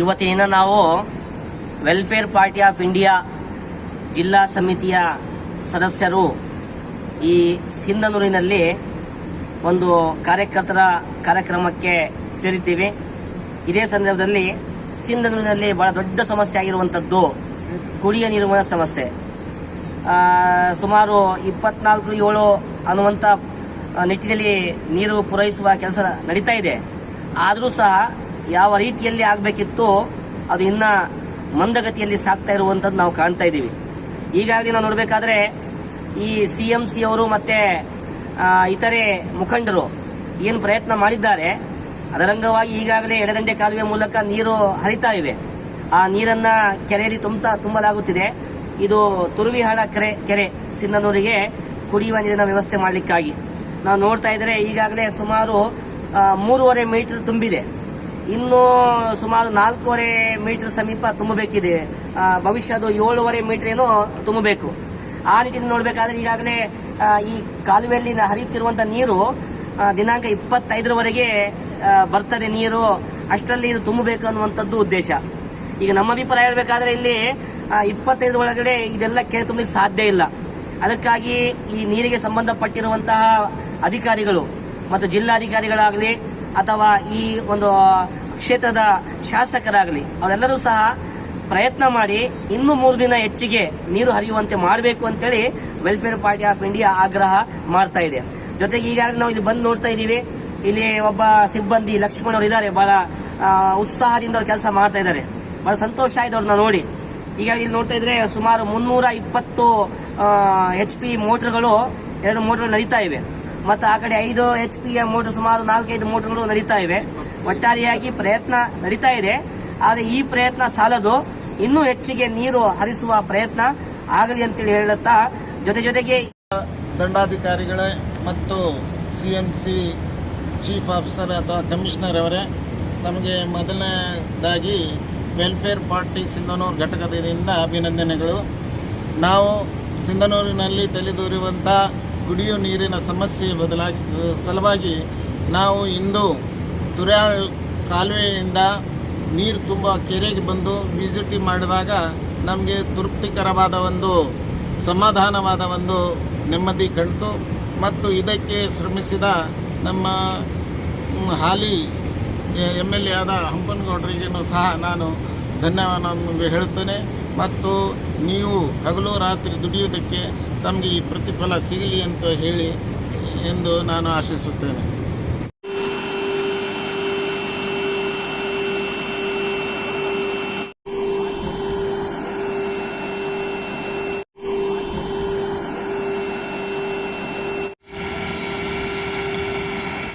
ಇವತ್ತಿನ ನಾವು welfare party of India ಜಿಲ್ಲಾ ಸಮಿತಿಯ ಸದಸ್ಯರು ಈ ಸಿಂಧನೂರಿನಲ್ಲಿ ಒಂದು ಕಾರ್ಯಕರ್ತರ ಕಾರ್ಯಕ್ರಮಕ್ಕೆ ಸೇರಿದ್ದೀವಿ. ಇದೇ ಸಂದರ್ಭದಲ್ಲಿ ಸಿಂಧನೂರಿನಲ್ಲಿ ಬಹಳ ದೊಡ್ಡ ಸಮಸ್ಯೆ ಆಗಿರುವಂಥದ್ದು ಕುಡಿಯ ನೀರಿನ ಸಮಸ್ಯೆ. ಸುಮಾರು ಇಪ್ಪತ್ನಾಲ್ಕು ಏಳು ಅನ್ನುವಂಥ ನಿಟ್ಟಿನಲ್ಲಿ ನೀರು ಪೂರೈಸುವ ಕೆಲಸ ನಡೀತಾ ಇದೆ. ಆದರೂ ಸಹ ಯಾವ ರೀತಿಯಲ್ಲಿ ಆಗಬೇಕಿತ್ತು ಅದು ಇನ್ನ ಮಂದಗತಿಯಲ್ಲಿ ಸಾಗ್ತಾ ಇರುವಂಥದ್ದು ನಾವು ಕಾಣ್ತಾ ಇದ್ದೀವಿ. ಈಗಾಗಲೇ ನಾವು ನೋಡಬೇಕಾದ್ರೆ ಈ ಸಿ ಎಂ ಸಿ ಅವರು ಮತ್ತೆ ಇತರೆ ಮುಖಂಡರು ಏನು ಪ್ರಯತ್ನ ಮಾಡಿದ್ದಾರೆ. ಅದರಂಗವಾಗಿ ಈಗಾಗಲೇ ಎಡದಂಡೆ ಕಾಲುವೆ ಮೂಲಕ ನೀರು ಹರಿತಾ ಇವೆ. ಆ ನೀರನ್ನ ಕೆರೆಯಲ್ಲಿ ತುಂಬತಾ ತುಂಬಲಾಗುತ್ತಿದೆ. ಇದು ತುರುವಿಹಾಳ ಕೆರೆ ಕೆರೆ ಸಿಂಧನೂರಿಗೆ ಕುಡಿಯುವ ನೀರಿನ ವ್ಯವಸ್ಥೆ ಮಾಡಲಿಕ್ಕಾಗಿ. ನಾವು ನೋಡ್ತಾ ಇದ್ರೆ ಈಗಾಗಲೇ ಸುಮಾರು ಮೂರುವರೆ ಮೀಟರ್ ತುಂಬಿದೆ. ಇನ್ನು ಸುಮಾರು ನಾಲ್ಕೂವರೆ ಮೀಟರ್ ಸಮೀಪ ತುಂಬಬೇಕಿದೆ. ಭವಿಷ್ಯ ಅದು ಏಳುವರೆ ಮೀಟರ್ ಏನು ತುಂಬಬೇಕು. ಆ ನಿಟ್ಟಿನಲ್ಲಿ ನೋಡಬೇಕಾದ್ರೆ ಈಗಾಗಲೇ ಈ ಕಾಲುವೆಯಲ್ಲಿ ಹರಿಯುತ್ತಿರುವಂಥ ನೀರು ದಿನಾಂಕ ಇಪ್ಪತ್ತೈದರವರೆಗೆ ಬರ್ತದೆ ನೀರು. ಅಷ್ಟರಲ್ಲಿ ಇದು ತುಂಬಬೇಕು ಅನ್ನುವಂಥದ್ದು ಉದ್ದೇಶ. ಈಗ ನಮ್ಮ ಅಭಿಪ್ರಾಯ ಹೇಳಬೇಕಾದ್ರೆ ಇಲ್ಲಿ ಇಪ್ಪತ್ತೈದರ ಒಳಗಡೆ ಇದೆಲ್ಲ ಕೆರೆ ತುಂಬಲಿಕ್ಕೆ ಸಾಧ್ಯ ಇಲ್ಲ. ಅದಕ್ಕಾಗಿ ಈ ನೀರಿಗೆ ಸಂಬಂಧಪಟ್ಟಿರುವಂತಹ ಅಧಿಕಾರಿಗಳು ಮತ್ತು ಜಿಲ್ಲಾಧಿಕಾರಿಗಳಾಗಲಿ ಅಥವಾ ಈ ಒಂದು ಕ್ಷೇತ್ರದ ಶಾಸಕರಾಗಲಿ, ಅವರೆಲ್ಲರೂ ಸಹ ಪ್ರಯತ್ನ ಮಾಡಿ ಇನ್ನು ಮೂರು ದಿನ ಹೆಚ್ಚಿಗೆ ನೀರು ಹರಿಯುವಂತೆ ಮಾಡಬೇಕು ಅಂತೇಳಿ ವೆಲ್ಫೇರ್ ಪಾರ್ಟಿ ಆಫ್ ಇಂಡಿಯಾ ಆಗ್ರಹ ಮಾಡ್ತಾ ಇದೆ. ಜೊತೆಗೆ ಈಗಾಗಲೇ ನಾವು ಇಲ್ಲಿ ಬಂದು ನೋಡ್ತಾ ಇದ್ದೀವಿ. ಇಲ್ಲಿ ಒಬ್ಬ ಸಿಬ್ಬಂದಿ ಲಕ್ಷ್ಮಣ್ ಅವರು ಇದ್ದಾರೆ. ಬಹಳ ಉತ್ಸಾಹದಿಂದ ಅವ್ರು ಕೆಲಸ ಮಾಡ್ತಾ ಇದ್ದಾರೆ. ಬಹಳ ಸಂತೋಷ ಆಯ್ತು ಅವ್ರನ್ನ ನೋಡಿ. ಈಗ ಇಲ್ಲಿ ನೋಡ್ತಾ ಇದ್ರೆ ಸುಮಾರು ಮುನ್ನೂರ ಇಪ್ಪತ್ತು ಎಚ್ ಪಿ ಮೋಟರ್ಗಳು, ಎರಡು ಮೋಟರ್ ನಡೀತಾ ಇವೆ. ಮತ್ತು ಆ ಕಡೆ ಐದು ಎಚ್ ಪಿ ಮೋಟರ್ ಸುಮಾರು ನಾಲ್ಕೈದು ಮೋಟರ್ಗಳು ನಡೀತಾ ಇವೆ. ಒಟ್ಟಾರೆಯಾಗಿ ಪ್ರಯತ್ನ ನಡೀತಾ ಇದೆ. ಆದರೆ ಈ ಪ್ರಯತ್ನ ಸಾಲದು ಇನ್ನೂ ಹೆಚ್ಚಿಗೆ ನೀರು ಹರಿಸುವ ಪ್ರಯತ್ನ ಆಗಲಿ ಅಂತೇಳಿ ಹೇಳುತ್ತಾ, ಜೊತೆ ಜೊತೆಗೆ ದಂಡಾಧಿಕಾರಿಗಳೇ ಮತ್ತು C M C chief officer ಅಥವಾ ಕಮಿಷನರ್ ಅವರೇ, ನಮಗೆ ಮೊದಲನೇದಾಗಿ ವೆಲ್ಫೇರ್ ಪಾರ್ಟಿ ಸಿಂಧನೂರು ಘಟಕದಿಂದ ಅಭಿನಂದನೆಗಳು. ನಾವು ಸಿಂಧನೂರಿನಲ್ಲಿ ತಲೆದೂರಿರುವಂಥ ಕುಡಿಯುವ ನೀರಿನ ಸಮಸ್ಯೆ ಬದಲಾಗಿ, ಸಲುವಾಗಿ ನಾವು ಇಂದು ತುರ್ಯಾಳ್ ಕಾಲುವೆಯಿಂದ ನೀರು ತುಂಬ ಕೆರೆಗೆ ಬಂದು ವಿಸಿಟಿ ಮಾಡಿದಾಗ ನಮಗೆ ತೃಪ್ತಿಕರವಾದ ಒಂದು ಸಮಾಧಾನವಾದ ಒಂದು ನೆಮ್ಮದಿ ಕಂಡಿತು. ಮತ್ತು ಇದಕ್ಕೆ ಶ್ರಮಿಸಿದ ನಮ್ಮ ಹಾಲಿ ಎಂ ಎಲ್, ಎ ಆದ ಹಂಪನಗೌಡರಿಗೂ ಸಹ ನಾನು ಧನ್ಯವಾದವನ್ನು ಹೇಳುತ್ತೇನೆ ಮತ್ತು ನೀವು ಹಗಲು ರಾತ್ರಿ ದುಡಿಯುವುದಕ್ಕೆ ತಮಗೆ ಈ ಪ್ರತಿಫಲ ಸಿಗಲಿ ಅಂತ ಹೇಳಿ ಎಂದು ನಾನು ಆಶಿಸುತ್ತೇನೆ.